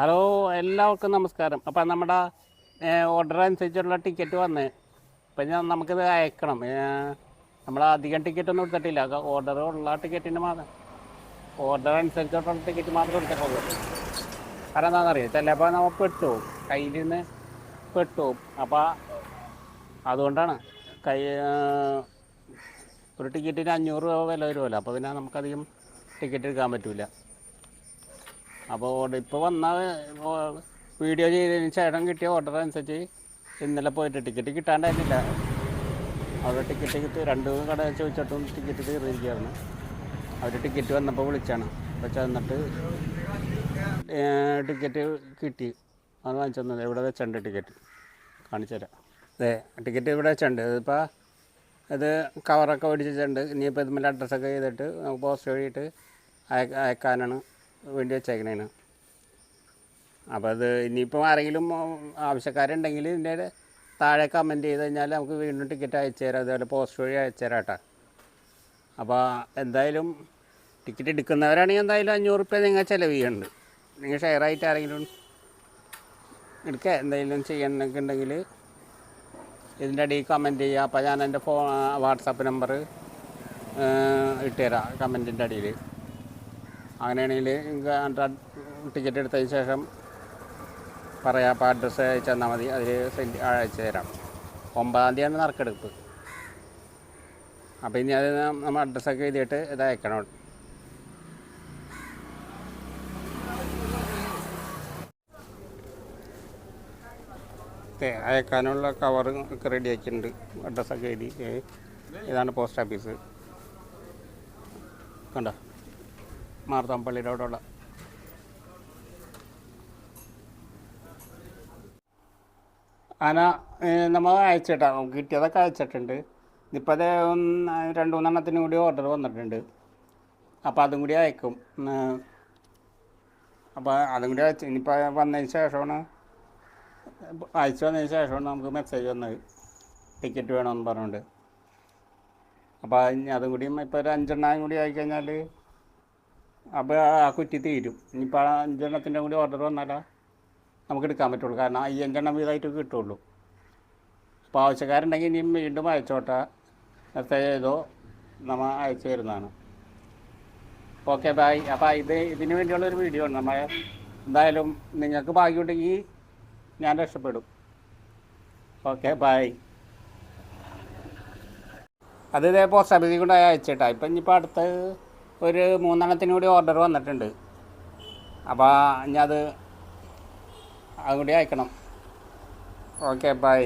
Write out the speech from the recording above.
Hello എല്ലാവർക്കും നമസ്കാരം. അപ്പം നമ്മുടെ ഓർഡർ അനുസരിച്ചുള്ള ടിക്കറ്റ് വന്ന് അപ്പം ഞാൻ നമുക്കിത് അയക്കണം. നമ്മൾ അധികം ടിക്കറ്റ് ഒന്നും എടുത്തിട്ടില്ല. ഓർഡർ ഉള്ള ടിക്കറ്റിന് മാത്രം ഓർഡർ അനുസരിച്ചിട്ടുള്ള ടിക്കറ്റ് മാത്രം എടുത്തിട്ടുള്ളൂ. കാരണം എന്താണെന്നറിയാം? ചിലപ്പോൾ നമ്മൾ പെട്ടു. കയ്യിൽ നിന്ന് പെട്ടു. അപ്പോൾ അതുകൊണ്ടാണ് കൈ ഒരു ടിക്കറ്റിന് അഞ്ഞൂറ് രൂപ വില വരുമല്ലോ അപ്പോൾ പിന്നെ നമുക്കധികം ടിക്കറ്റ് എടുക്കാൻ പറ്റില്ല അപ്പോൾ ഓർഡർ ഇപ്പോൾ വന്ന വീഡിയോ ചെയ്തതിന് ശേഷം കിട്ടിയ ഓർഡർ അനുസരിച്ച് ഇന്നലെ പോയിട്ട് ടിക്കറ്റ് കിട്ടാണ്ടായിരുന്നില്ല. അവിടെ ടിക്കറ്റ് കിട്ടി രണ്ട് മൂന്ന് കട ചോദിച്ചിട്ടും ടിക്കറ്റ് തീർന്നിരിക്കുകയായിരുന്നു അവർ ടിക്കറ്റ് വന്നപ്പോൾ വിളിച്ചാണ്. അപ്പോൾ ചെന്നിട്ട് ടിക്കറ്റ് കിട്ടി. അത് വാങ്ങിച്ചു തന്നത്. ഇവിടെ വെച്ചുണ്ട് ടിക്കറ്റ് കാണിച്ചു തരാം. അതെ ടിക്കറ്റ് ഇവിടെ വെച്ചുണ്ട്. ഇതിപ്പോൾ ഇത് കവറൊക്കെ ഓടിച്ചിട്ടുണ്ട് ഇനിയിപ്പോൾ ഇതുമല്ല അഡ്രസ്സൊക്കെ ചെയ്തിട്ട് പോസ്റ്റ് വഴിയിട്ട് അയക്ക അയക്കാനാണ്. വേണ്ടി വെച്ചേക്കണേന്. അപ്പോൾ അത് ഇനിയിപ്പോൾ ആരെങ്കിലും ആവശ്യക്കാരുണ്ടെങ്കിൽ ഇതിന്റെ താഴെ കമന്റ് ചെയ്ത് കഴിഞ്ഞാൽ നമുക്ക് വീണ്ടും ടിക്കറ്റ് അയച്ചു തരാം. അതുപോലെ പോസ്റ്റ് വഴി അയച്ചു തരാം കേട്ടോ അപ്പോൾ എന്തായാലും ടിക്കറ്റ് എടുക്കുന്നവരാണെങ്കിൽ എന്തായാലും അഞ്ഞൂറ് റുപ്യ നിങ്ങൾ ചിലവ് ചെയ്യുന്നുണ്ട് നിങ്ങൾ ഷെയർ ആയിട്ട് ആരെങ്കിലും എടുക്കുക എന്തെങ്കിലും ചെയ്യണമെന്നൊക്കെ ഉണ്ടെങ്കിൽ ഇതിന്റെ അടിയിൽ കമന്റ് ചെയ്യുക അപ്പോൾ ഞാൻ എന്റെ ഫോൺ വാട്സാപ്പ് നമ്പർ ഇട്ടുതരാം കമന്റിന്റെ അടിയിൽ. അങ്ങനെയാണെങ്കിൽ ടിക്കറ്റ് എടുത്തതിന് ശേഷം പറയാം അപ്പോൾ അഡ്രസ്സ് അയച്ചു തന്നാൽ മതി. അതിൽ സെൻഡ് അയച്ചു തരാം. ഒമ്പതാം തീയതിയാണ് നറുക്കെടുപ്പ്. അപ്പോൾ ഇനി അത് നമ്മൾ അഡ്രസ്സൊക്കെ എഴുതിയിട്ട് ഇത് അയക്കണം. അയക്കാനുള്ള കവർ ഒക്കെ റെഡി ആക്കിയിട്ടുണ്ട്. അഡ്രസ്സൊക്കെ എഴുതി. ഇതാണ് പോസ്റ്റ് ഓഫീസ് കണ്ടോ? മാർത്താമ്പള്ളിയുടെ അവിടെയുള്ള ആന നമ്മൾ അയച്ചിട്ടാ കിട്ടിയതൊക്കെ അയച്ചിട്ടുണ്ട്. ഇപ്പോൾ അത് രണ്ട് മൂന്നെണ്ണത്തിന് കൂടി ഓർഡർ വന്നിട്ടുണ്ട്. അപ്പോൾ അതും കൂടി അയക്കും. അപ്പോൾ അതും കൂടി അയച്ചു ഇനിയിപ്പോൾ വന്നതിന് ശേഷമാണ് അയച്ചു വന്നതിന് ശേഷമാണ് നമുക്ക് മെസ്സേജ് വന്നത്. ടിക്കറ്റ് വേണമെന്ന് പറഞ്ഞുകൊണ്ട് അപ്പോൾ അതും കൂടി ഇപ്പോൾ ഒരു അഞ്ചെണ്ണം കൂടി ആയിക്കഴിഞ്ഞാൽ അപ്പോൾ ആ കുറ്റി തീരും. ഇനിയിപ്പോൾ ആ അഞ്ചെണ്ണത്തിന്റെ കൂടി ഓർഡർ വന്നാലാ നമുക്ക് എടുക്കാൻ പറ്റുള്ളൂ. കാരണം ഈ അഞ്ചെണ്ണം വീതമായിട്ട് കിട്ടുള്ളൂ. അപ്പോൾ ആവശ്യക്കാരുണ്ടെങ്കിൽ ഇനിയും വീണ്ടും അയച്ചോട്ടെ. മെസ്സേജ് ചെയ്തോ നമ്മൾ അയച്ചു തരുന്നതാണ്. ഓക്കെ ബൈ അപ്പോൾ ഇത് ഇതിന് വേണ്ടിയുള്ളൊരു വീഡിയോ ആണ്. നമ്മൾ എന്തായാലും നിങ്ങൾക്ക് ഭാഗ്യമുണ്ടെങ്കിൽ ഞാൻ രക്ഷപ്പെടും. ഓക്കെ ബൈ അത് ഇതേ പോസ്റ്റ് ഓഫീസിൽ കൊണ്ട് അയച്ചിട്ടാ. ഇപ്പം ഇനിയിപ്പോൾ അടുത്ത് ഒരു മൂന്നെണ്ണത്തിന് കൂടി ഓർഡർ വന്നിട്ടുണ്ട്. അപ്പോൾ ഞാൻ അത് അതും കൂടി അയക്കണം. Okay bye